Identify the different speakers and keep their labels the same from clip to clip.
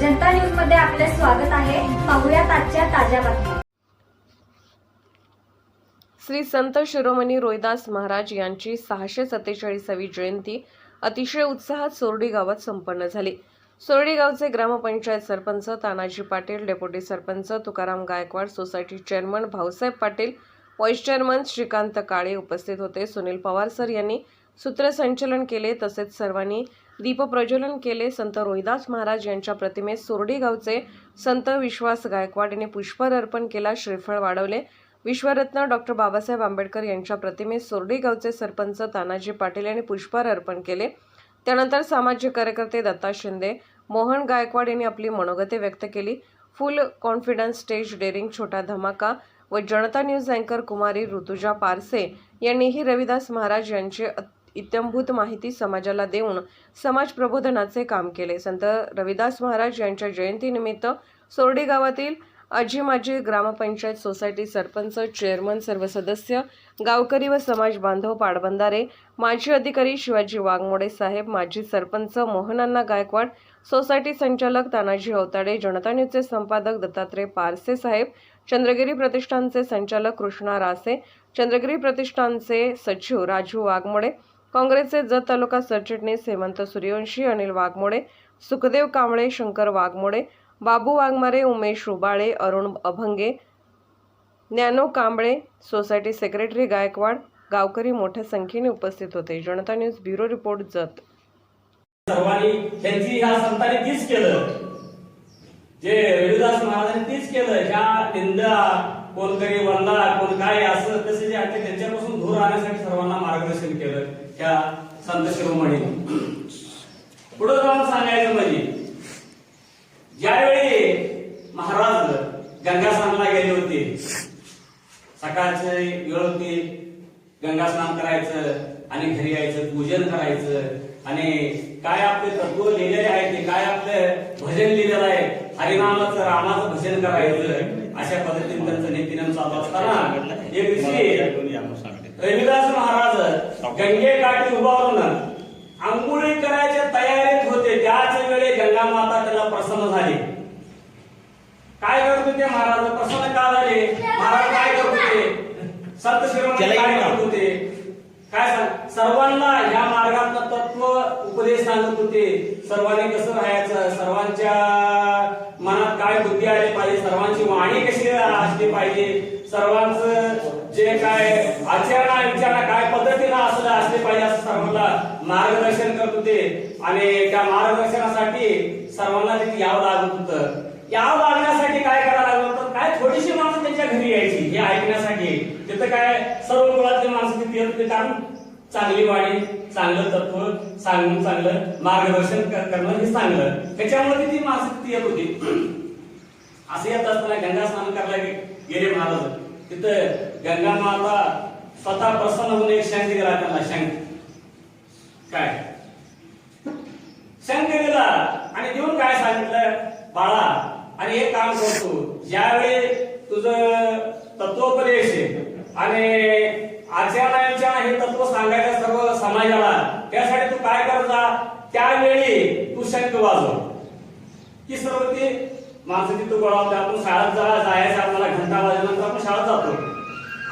Speaker 1: जनता न्यूजमध्ये आपले स्वागत आहे. पाहुयात आजच्या ताज्या बातम्या.
Speaker 2: श्री संत शिरोमणी रोहिदास महाराज यांची सहाशे सत्तेचाळीसावी जयंती अतिशय उत्साहात सोरडी गावात संपन्न झाली. सोरडी गावचे gram panchayat sarpanch Tanaji Patil deputy sarpanch Tukaram Gaikwad society chairman Bhausaheb Patil vice chairman Shrikant Kale उपस्थित होते. सुनील पवार सर यांनी सूत्रसंचलन केले तसेच सर्वांनी दीपप्रज्वलन केले संत रोहिदास महाराज यांच्या प्रतिमेस सोरडी गावचे संत विश्वास गायकवाड यांनी पुष्पहार अर्पण केला श्रीफळ वाढवले. विश्वरत्न डॉक्टर बाबासाहेब आंबेडकर यांच्या प्रतिमेस सोरडी गावचे सरपंच तानाजी पाटील यांनी पुष्पहार अर्पण केले. त्यानंतर सामाजिक कार्यकर्ते दत्ता शिंदे मोहन गायकवाड यांनी आपली मनोगते व्यक्त केली. फुल कॉन्फिडन्स स्टेज डेअरिंग छोटा धमाका व जनता न्यूज अँकर कुमारी ऋतुजा पारसे यांनीही रविदास महाराज यांचे इत्यंभूत माहिती समाजाला देऊन समाज प्रबोधनाचे काम केले. संत रविदास महाराज यांच्या जयंतीनिमित्त सोरडी गावातील आजी माजी ग्रामपंचायत सोसायटी सरपंच चेअरमन सर्व सदस्य गावकरी व समाज बांधव पाटबंधारे माजी अधिकारी शिवाजी वाघमोडे साहेब माजी सरपंच मोहनांना गायकवाड सोसायटी संचालक तानाजी अवताडे जनता न्यूजचे संपादक दत्तात्रय पारसे साहेब चंद्रगिरी प्रतिष्ठानचे संचालक कृष्णा रासे चंद्रगिरी प्रतिष्ठानचे सचिव राजू वाघमोडे काँग्रेसचे जत तालुका सरचिटणीस हेमंत सूर्यवंशी अनिल वाघमोडे सुखदेव कांबळे शंकर वाघमोडे बाबू वाघमारे उमेश रुबाळे अरुण अभंगे ज्ञानो कांबळे सोसायटी सेक्रेटरी गायकवाड गावकरी मोठ्या संख्येने उपस्थित होते. Janata news bureau report Jath.
Speaker 3: सर्वांनी त्यांची ह्या संतांनी तीच केलं. जे रविदास महाराजांनी तीच केलं. ह्या निंदा कोण तरी वल्ला कोण काय असं तसे जे आहे त्यांच्यापासून दूर राहण्यासाठी सर्वांना मार्गदर्शन केलं. ह्या संत शिरोमणी. पुढे जाऊन सांगायचं म्हणजे ज्यावेळी महाराज गंगास्नानला गेले होते सकाळचे वेळ होती गंगास्नान करायचं आणि घरी यायचं पूजन करायचं आणि काय आपले तत्व लिहिलेले आहे ते काय आपलं भजन लिहिलेलं आहे हरिनामाचं रामाचं भजन करायचं अशा पद्धतीने त्यांचं नीतीनं चालू असताना एक दिवशी रविदास महाराज गंगे काठी उभारून आंघोळी करायच्या तयारीत होते. त्याच वेळी गंगा माता त्याला प्रसन्न झाली. काय करत होते महाराज? प्रसन्न का झाले? महाराज काय करत होते? संत शिरोमणी काय करत होते? काय सांग? सर्वांना या मार्गात तत्व उपदेश सांगत होते. सर्वांनी कसं राहायचं? सर्वांच्या मनात काय बुद्धी आली पाहिजे? सर्वांची वाणी कशी असली पाहिजे? सर्वांचं जे काय आचरणा विचारणा काय पद्धतीनं असलं असले पाहिजे असं सर्वांना मार्गदर्शन करत होते. आणि त्या मार्गदर्शनासाठी सर्वांना तिथे यावं लागत होतं. यावं लागण्यासाठी काय करावं लागलं होतं? काय थोडीशी माणसं त्यांच्या घरी यायची हे ऐकण्यासाठी. तिथं काय सर्व कुळातले माणसं तिथे येत कारण चांगली वाणी चांगलं तत्व सांगून चांगलं मार्गदर्शन करणं हे चांगलं. त्याच्यामुळे ती माणसं तिथे येत होती? असं येत असताना गंगा स्नान करायला गेले महाराज. तिथं गंगा माता स्वतः प्रसन्न होऊन एक शंख दिला त्यांना शंख काय? शंख दिला. आणि देऊन काय सांगितलं? बाळा आणि हे काम करतो. ज्यावेळी तुझं तत्वोपदेश आहे आणि आचरणाच्या हे तत्व सांगायचं सर्व समाजाला त्यासाठी तू काय करता? त्यावेळी तू शंख वाजव. की सर्व ती माणसं तिथं गोळा होते आपण शाळेत जरा जायचं आपल्याला घंटा वाजल्यानंतर आपण शाळेत जातो.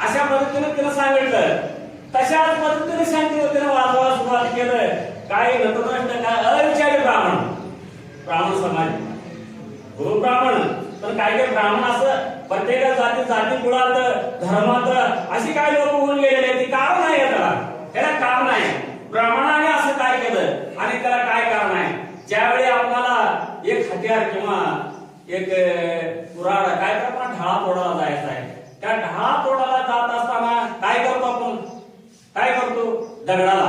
Speaker 3: अशा पद्धतीने तिनं सांगितलं. तशाच पद्धतीने शांती तिनं वाजवायला सुरुवात केलं. काय नतद्रष्ट काय अविचारी ब्राह्मण. ब्राह्मण समाज. गुरु ब्राह्मण. तर काय काय ब्राह्मण असं प्रत्येक जाती जाती कुळात धर्मात अशी काय लोक होऊन गेलेले आहेत? ती कारण आहे त्याला? त्याला कारण आहे. ब्राह्मणाने असं काय केलं? आणि त्याला काय कारण आहे? ज्यावेळी आपल्याला एक हत्यार किंवा एक कुराड काय तर आपण ढाळा तोडायला जायचं आहे. त्या ढाळा तोडायला जात असताना काय करतो आपण? काय करतो? दगडाला.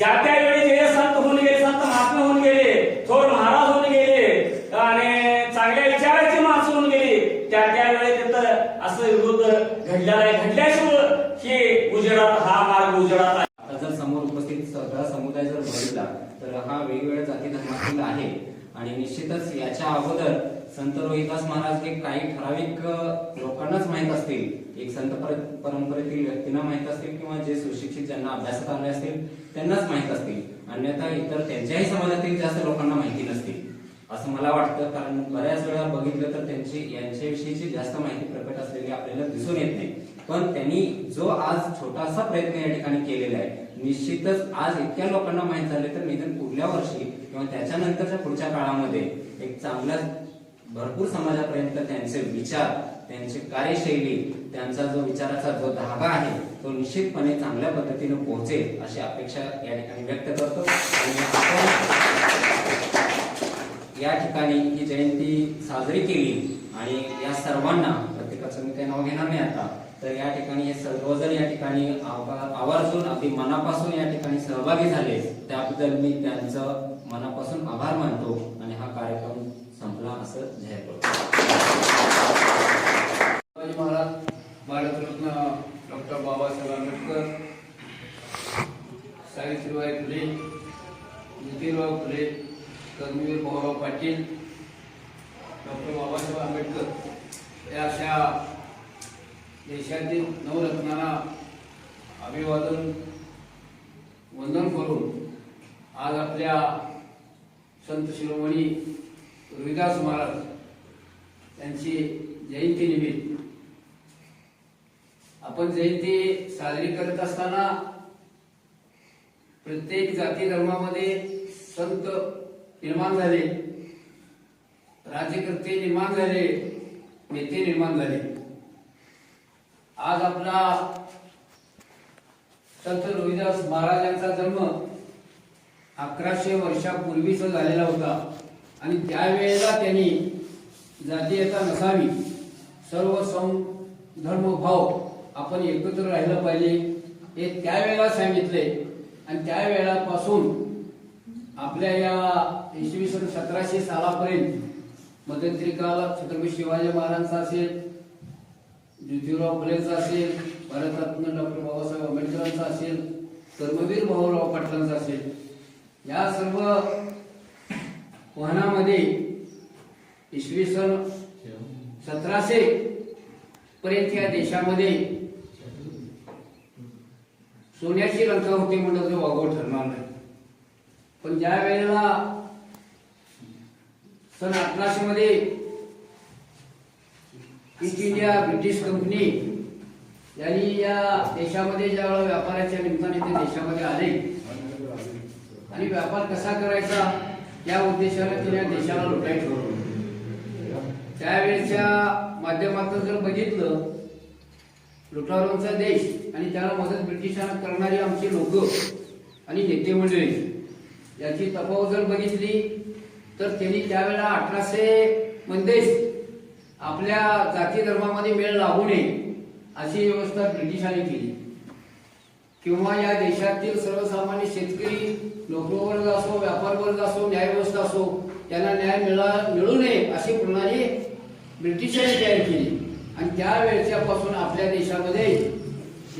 Speaker 3: ज्या त्यावेळी जे संत होऊन गेले संत महात्मा होऊन गेले थोर महाराज होऊन गेले आणि चांगल्या विचाराची माणसं होऊन गेली त्या त्या वेळी तिथं असं विरोध घडलेला आहे. घडल्याशिवाय हे उजेडात हा मार्ग उजेडात आहे.
Speaker 4: जर समोर उपस्थित सगळा समुदाय जर बघितला तर हा वेगवेगळ्या जाती धर्मातील आहे. आणि निश्चितच याच्या अगोदर संत रोहिदास महाराज हे काही ठराविक लोकांनाच माहीत असतील. एक संत पर- परंपरेतील व्यक्तींना माहीत असतील किंवा जे सुशिक्षित ज्यांना अभ्यासात आले असतील त्यांनाच माहीत असतील. अन्यथा इतर त्यांच्याही समाजातील जास्त लोकांना माहिती नसतील. असं मला वाटतं कारण बऱ्याच वेळा बघितलं तर त्यांची यांच्याविषयीची जास्त माहिती प्रकट असलेली आपल्याला दिसून येत नाही. पण त्यांनी जो आज छोटासा प्रयत्न या ठिकाणी केलेला आहे निश्चितच आज इतक्या लोकांना माहीत झाले तर निदान पुढल्या वर्षी किंवा त्याच्यानंतरच्या पुढच्या काळामध्ये एक चांगल्या भरपूर समाजापर्यंत त्यांचे विचार त्यांची कार्यशैली त्यांचा जो विचाराचा जो धागा आहे तो निश्चितपणे चांगल्या पद्धतीने पोहोचेल अशी अपेक्षा या ठिकाणी व्यक्त करतो. आणि आपण या ठिकाणी ही जयंती साजरी केली आणि या सर्वांना प्रत्येकाचं मी काही नाव घेणार नाही आता तर या ठिकाणी हे सर्वजण या ठिकाणी आवर्जून अगदी मनापासून या ठिकाणी सहभागी झाले त्याबद्दल मी त्यांचं मनापासून आभार मानतो. आणि हा कार्यक्रम संपला असं जाहीर करतो.
Speaker 5: शिवाजी महाराज भारतरत्न डॉक्टर बाबासाहेब आंबेडकर सावित्रीबाई फुले ज्योतिराव फुले कर्मवीर भाऊराव पाटील डॉक्टर बाबासाहेब आंबेडकर या अशा देशातील नवरत्नांना अभिवादन वंदन करून आज आपल्या संत शिरोमणी रुईदास महाराज त्यांची जयंती निमित्त आपण जयंती साजरी करत असताना प्रत्येक जाती धर्मामध्ये संत निर्माण झाले राज्यकर्ते निर्माण झाले नेते निर्माण झाले. आज आपला संत रोहिदास महाराजांचा जन्म अकराशे वर्षापूर्वीच झालेला होता. आणि त्यावेळेला त्यांनी जातीयता नसावी सर्व सम धर्मभाव आपण एकत्र राहिलं पाहिजे हे त्यावेळेला सांगितले. आणि त्यावेळापासून आपल्या या इसवी सन सतराशे सालापर्यंत मध्यंत्रिकाला छत्रपती शिवाजी महाराजांचा असेल ज्योतिराव फुलेंचा असेल भारतरत्न डॉक्टर बाबासाहेब आंबेडकरांचा असेल कर्मवीर भाऊराव पाटलांचा असेल या सर्व वहनामध्ये इसवी सन सतराशे पर्यंत या देशामध्ये सोन्याची लंका होती म्हणलं ते वागव ठरणार नाही. पण ज्या वेळेला सन अठराशे मध्ये ईस्ट इंडिया ब्रिटिश कंपनी यांनी या देशामध्ये ज्या वेळेला व्यापाराच्या निमित्ताने ते देशामध्ये आले आणि व्यापार कसा करायचा या उद्देशाने तिने देशाला लुटायचं त्यावेळेच्या माध्यमातून जर बघितलं लुटारूंचा देश आणि त्याला मदत ब्रिटिशांना करणारी आमची लोक आणि नेते मंडळी याची तफावत जर बघितली तर त्यांनी त्यावेळेला अठराशे मंदेश आपल्या जाती धर्मामध्ये मेळ लागू नये अशी व्यवस्था ब्रिटिशांनी केली. किंवा या देशातील सर्वसामान्य शेतकरी नोकरवर्ग असो व्यापार वर्ग असो न्याय व्यवस्था असो त्यांना न्याय मिळा मिळू नये अशी प्रणाली ब्रिटिशांनी तयार केली. आणि त्यावेळच्यापासून आपल्या देशामध्ये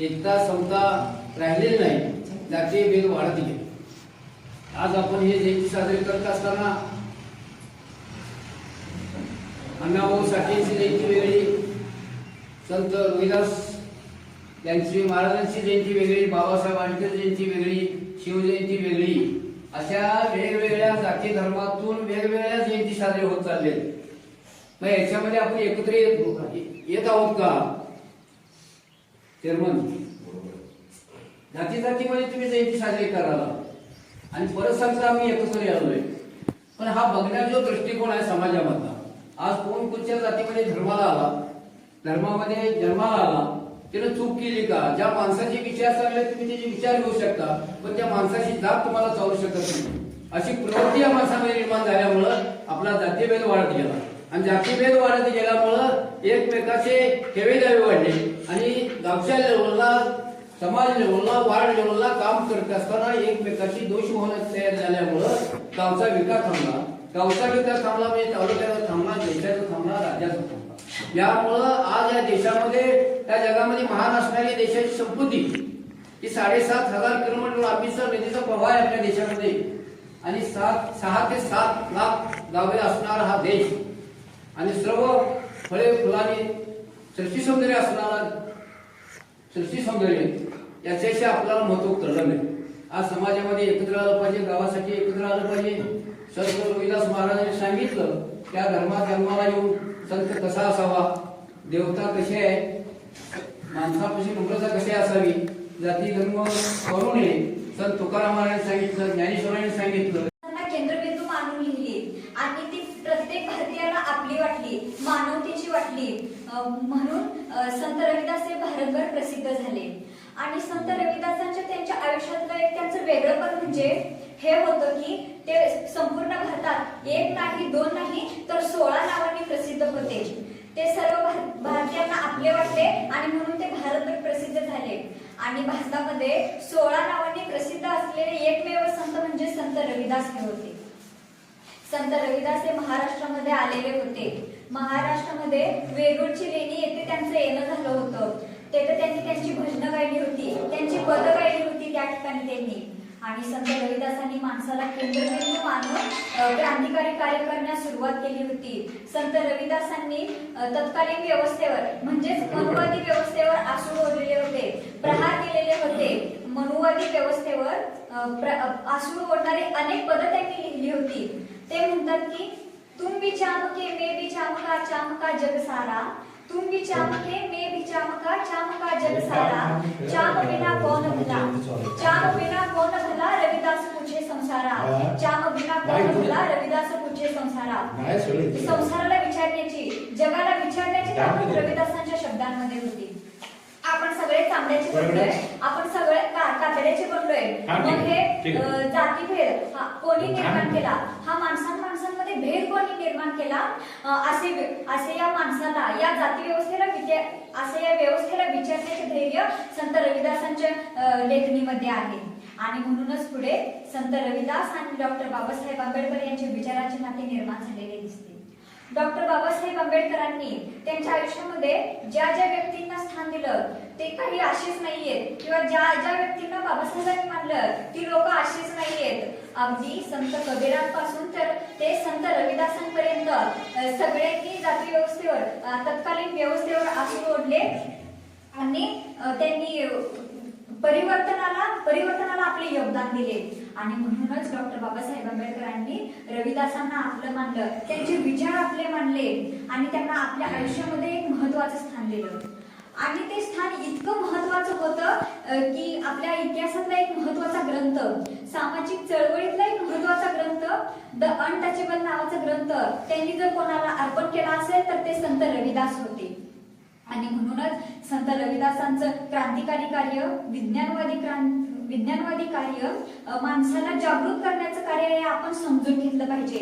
Speaker 5: एकता समता राहिलेली नाही. जातीय भेद वाढत गेले. आज आपण हे जयंती साजरी करत असताना अण्णाभाऊ साठेंची जयंती वेळी संत रोहिदास त्यांची महाराजांची जयंती वेगळी बाबासाहेब आंबेडकर जयंती वेगळी शिवजयंती वेगळी अशा वेगवेगळ्या जाती धर्मातून वेगवेगळ्या जयंती साजरी होत चालले मग याच्यामध्ये आपण एकत्र येत येत आहोत का? चेअरमन जाती जातीमध्ये तुम्ही जयंती साजरी करायला. आणि परत सांगता आम्ही एकत्र यालोय. पण हा बघण्याचा जो दृष्टिकोन आहे समाजामधला आज कोण कोणत्या जातीमध्ये धर्माला आला? धर्मामध्ये जन्माला आला? त्यानं चूक केली का? ज्या माणसाचे विचार सांगले तुम्ही त्याचे विचार घेऊ शकता पण त्या माणसाची जात तुम्हाला चालू शकत नाही. अशी प्रवृत्ती या माणसामध्ये निर्माण झाल्यामुळं आपला जातीभेद वाढत गेला. आणि जातीभेद वाढत गेल्यामुळं एकमेकाचे ठेवेदावे वाढले. आणि गावच्या लेवलला समाज लेवलला वार्ड लेवलला काम करत असताना एकमेकाची दोष होण्यास तयार झाल्यामुळं गावचा विकास थांबला. गावचा विकास थांबला म्हणजे तालुक्याचा थांबला देशाचा थांबला राज्याचा थांबला. यामुळं आज या देशामध्ये या जगामध्ये महान असणारी देशाची संपत्ती ही साडेसात हजार किलोमीटर लांबीचा नदीचा प्रवाह आहे आपल्या देशामध्ये. आणि सात सहा ते सात लाख गावे असणारा हा देश. आणि सर्व फळे फुलाने सृष्टी सौंदर्य असणारा सृष्टी सौंदर्य याच्याशी आपल्याला महत्त्व कळलं नाही. आज समाजामध्ये एकत्र आलं पाहिजे गावासाठी एकत्र आलं पाहिजे. संत रविदास महाराजांनी सांगितलं त्या धर्मात जन्माला येऊन संत कसा असावा? देवता कसे आहे माणसापाशी नम्रता कशी असावी? जाती धर्म करू नये संत तुकारामाने सांगितलं ज्ञानेश्वरांनी सांगितलं.
Speaker 1: केंद्रबिंदू मानून लिहिली. आणि ती प्रत्येक भारतीयाला आपली वाटली मानवतेची वाटली. अं, म्हणून संत रविदास हे भारतभर प्रसिद्ध झाले. आणि संत रविदासांच्या त्यांच्या आयुष्यातलं एक त्यांचं वेगळं पण म्हणजे हे होतं की ते संपूर्ण भारतात एक नाही दोन नाही तर सोळा नावांनी प्रसिद्ध होते. ते सर्व भार- भारतीयांना आपले वाटले आणि म्हणून ते भारतभर प्रसिद्ध झाले. आणि भारतामध्ये सोळा नावांनी प्रसिद्ध असलेले एकमेव संत म्हणजे संत रविदास हे होते. संत रविदास हे महाराष्ट्रामध्ये आलेले होते. महाराष्ट्रामध्ये वेरूळची लेणी येथे त्यांचं येणं झालं होतं. तेथे त्यांनी त्यांची भजनं गायली होती. त्यांची पद गायली होती त्या ठिकाणी त्यांनी. आणि संत रविदासांनी माणसाला केंद्रबिंदू मानून क्रांतिकारी कार्य करण्यास सुरुवात केली होती. संत रविदासांनी तत्कालीन व्यवस्थेवर म्हणजेच मनुवादी व्यवस्थेवर आसूड ओढलेले होते. प्रहार केलेले होते. मनुवादी व्यवस्थेवर प्र- आसूड ओढणारी अनेक पद त्यांनी लिहिली होती. ते म्हणतात की तुम भी चामके मे भी चामका चामका जग सारा तुम भी चामके मैं भी चामका चामका जग सारा चाम बिना कौन भला चाम बिना कौन भला रविदास पूछे संसारा चाम बिना कौन भला रविदास पूछे संसारा संसाराला विचारण्याची जगाला विचारण्याची ताकद रविदासांच्या शब्दांमध्ये होती आपण सगळे चांबड्याचे बनलोय आपण सगळे का- कातड्याचे बनलोय मग हे जातीभेद हा कोणी निर्माण केला? हा माणसां माणसांमध्ये भेद कोणी निर्माण केला? असे असे या माणसाला या जाती व्यवस्थेला असे या व्यवस्थेला विचारण्याचे धैर्य संत रविदासांच्या लेखणीमध्ये आहे. आणि म्हणूनच पुढे संत रविदास आणि डॉक्टर बाबासाहेब आंबेडकर यांचे विचाराचे नाते निर्माण झालेले दिसते. डॉक्टर बाबासाहेब आंबेडकरांनी त्यांच्या आयुष्यामध्ये ज्या ज्या व्यक्तींना स्थान दिलं ते काही अशीच नाहीयेत. किंवा ज्या ज्या व्यक्तींना बाबासाहेबांनी मानलं ती लोक अशीच नाहीयेत. अगदी संत कबीरांपासून तर ते संत रविदासांपर्यंत सगळे सगळ्यांनी जाती व्यवस्थेवर तत्कालीन व्यवस्थेवर आसून ओढले आणि त्यांनी परिवर्तनाला परिवर्तनाला आपले योगदान दिले. आणि म्हणूनच डॉक्टर बाबासाहेब आंबेडकरांनी रविदासांना आपलं मानलं. त्यांचे विचार आपले मानले. आणि त्यांना आपल्या आयुष्यामध्ये एक महत्वाचं स्थान दिलं. आणि ते स्थान इतकं महत्वाचं होतं की आपल्या इतिहासातला एक महत्त्वाचा ग्रंथ सामाजिक चळवळीतला एक महत्त्वाचा ग्रंथ द अनटचेबल नावाचा ग्रंथ त्यांनी जर कोणाला अर्पण केला असेल तर ते संत रविदास होते. आणि म्हणूनच संत रविदासांचं क्रांतिकारी कार्य विज्ञानवादी क्रांत विज्ञानवादी कार्य माणसाला जागृत करण्याचं कार्य हे आपण समजून घेतलं पाहिजे.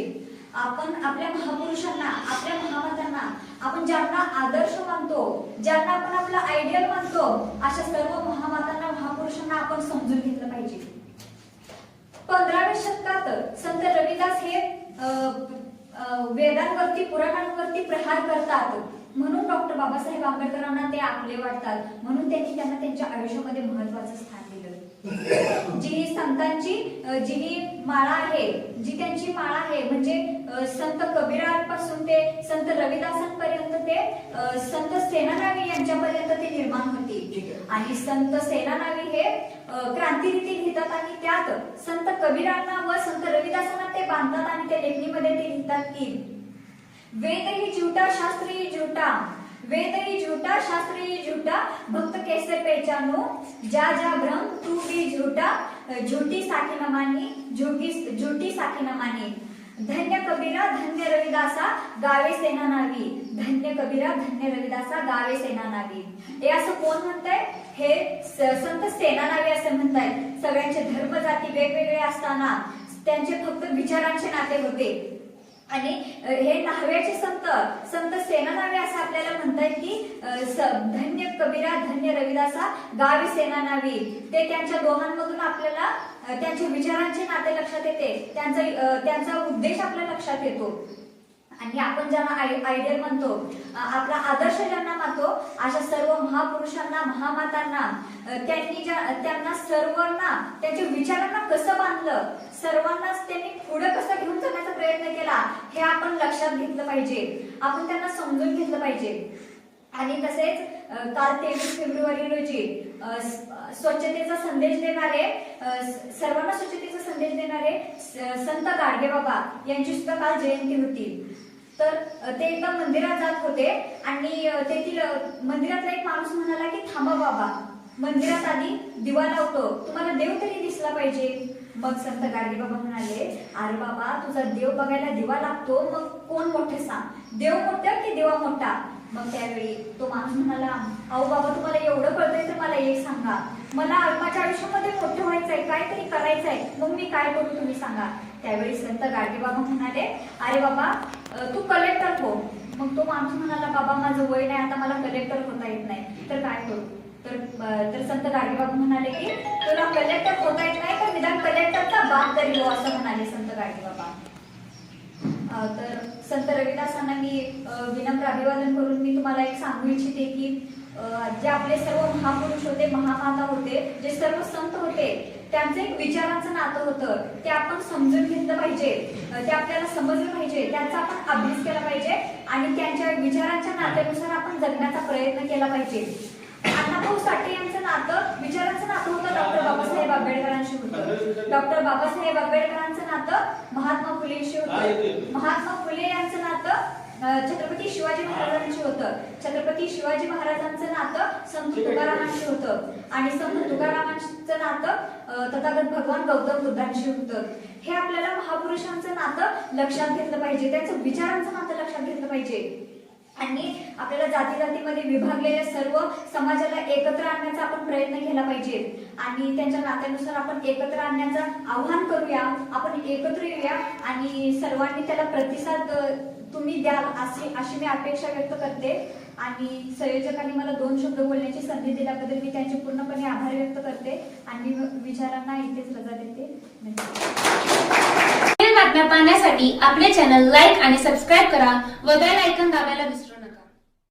Speaker 1: आपण आपल्या महापुरुषांना आपल्या महामातांना आपण ज्यांना आदर्श मानतो ज्यांना आपण आपला आयडियल मानतो अशा सर्व महामातांना महापुरुषांना आपण समजून घेतलं पाहिजे. पंधराव्या शतकात संत रविदास हे वेदांवरती पुराणांवरती प्रहार करतात. म्हणून डॉक्टर बाबासाहेब आंबेडकरांना ते आपले वाटतात. म्हणून त्यांनी त्यांना त्यांच्या आयुष्यामध्ये महत्वाचं स्थान जी ही संतांची जी ही माळा आहे जी त्यांची माळा आहे म्हणजे संत कबीरांपासून ते संत रविदासांपर्यंत ते संत सेनानावी यांच्यापर्यंत ते निर्माण होती. आणि संत सेनानावी हे क्रांतीरीती क्रांतिरीती लिहितात आणि त्यात संत कबीरांना व संत रविदासांना ते बांधतात आणि त्या लेखणीमध्ये ते लिहितात की वेद ही जीवटा शास्त्र ही वेद ही झूठा शास्त्र ही झूठा भक्त कैसे पहचानो जा जा भ्रम तू भी झूठा झूठी साखी न मानी झूठी झूठी साखी न मानी। धन्य कबीरा धन्य रविदासा गावे सेना नावी। धन्य कबीरा धन्य रविदासा गावे सेना नावी। हे असं कोण म्हणताय? हे संत सेना नावी असं म्हणताय सगळ्यांचे धर्म जाती वेगवेगळे असताना त्यांचे फक्त विचारांचे नाते होते. आणि हे नाव्याचे संत संत सेनानावे असं आपल्याला म्हणतात की धन्य कबीरा धन्य रविदासा गावी सेना नावी ते त्यांच्या दोहांमधून आपल्याला त्यांच्या विचारांचे नाते लक्षात येते. त्यांचा त्यांचा उद्देश आपल्या लक्षात येतो. आणि आपण ज्यांना आयडियल म्हणतो आपला आदर्श ज्यांना मानतो अशा सर्व महापुरुषांना महामातांना त्यांनी ज्या त्यांना सर्वांना त्यांच्या विचारांना कसं बांधलं सर्वांनाच त्यांनी पुढे कसं घेऊन जाण्याचा प्रयत्न केला हे आपण लक्षात घेतलं पाहिजे. आपण त्यांना समजून घेतलं पाहिजे. आणि तसेच काल तेवीस फेब्रुवारी रोजी स्वच्छतेचा संदेश देणारे सर्वांना स्वच्छतेचा संदेश देणारे संत गाडगे बाबा यांची सुद्धा काल जयंती होती. तर ते एकदा मंदिरात जात होते आणि तेथील मंदिरातला एक माणूस म्हणाला की थांबा बाबा मंदिरात आधी दिवा लावतो. तुम्हाला देव तरी दिसला पाहिजे. मग संत गाडगे बाबा म्हणाले अरे बाबा तुझा देव बघायला दिवा लागतो. मग कोण मोठे सांग? देव मोठा की देवा मोठा? मग त्यावेळी तो माणूस म्हणाला अहो बाबा तुम्हाला एवढं कळतंय तर मला एक सांगा. मला माझ्या आयुष्यामध्ये मोठं व्हायचंय काहीतरी करायचंय. मग मी काय करू तुम्ही सांगा. त्यावेळी संत गाडगे बाबा म्हणाले अरे बाबा तू कलेक्टर हो. मग तो माणूस म्हणाला बाबा माझं वय नाही आता मला कलेक्टर होता येत नाही. तर काय करू? तर तर संत गाडगे बाबा म्हणाले की तुला कलेक्टर होता येत नाही तर निदान कलेक्टरचा बाप तरी हो असं म्हणाले संत गाडगे तर संत रविदासांना मी विनम्र अभिवादन करून मी तुम्हाला एक सांगू इच्छिते की जे आपले सर्व महापुरुष होते महामाता होते जे सर्व संत होते त्यांचं एक विचारांचं नातं होतं. ते आपण समजून घेतलं पाहिजे. ते आपल्याला समजलं पाहिजे. त्यांचा आपण अभ्यास केला पाहिजे आणि त्यांच्या विचारांच्या नात्यानुसार आपण जगण्याचा प्रयत्न केला पाहिजे. अण्णाभाऊ साठे यांचं नातं विचारांचं नातं होतं डॉक्टर बाबासाहेब आंबेडकरांशी होतं. डॉक्टर बाबासाहेब आंबेडकरांचं नातं महात्मा फुलेंशी होतं. महात्मा फुले यांचं नातं छत्रपती शिवाजी महाराजांशी होतं. छत्रपती शिवाजी महाराजांचं नातं संत तुकारामांशी होतं. आणि संत तुकारामांचं नातं तथागत भगवान गौतम बुद्धांशी होतं. हे आपल्याला महापुरुषांचं नातं लक्षात घेतलं पाहिजे. त्यांचं विचारांचं नातं लक्षात घेतलं पाहिजे. आणि आपल्याला जाती जातीमध्ये विभागलेल्या सर्व समाजाला एकत्र आणण्याचा आपण प्रयत्न केला पाहिजे. आणि त्यांच्या नात्यानुसार आपण एकत्र आणण्याचं आव्हान करूया आपण एकत्र येऊया आणि सर्वांनी त्याला प्रतिसाद तुम्ही द्याल अशी अशी मी अपेक्षा व्यक्त करते. आणि संयोजकांनी मला दोन शब्द बोलण्याची संधी दिल्याबद्दल मी त्यांचे पूर्णपणे आभार व्यक्त करते. आणि विचारांना इथेच रजा देते.
Speaker 6: बातम्या पाहण्यासाठी आपले चॅनल लाईक आणि सबस्क्राईब करा व बेल आयकॉन दाबायला विसरू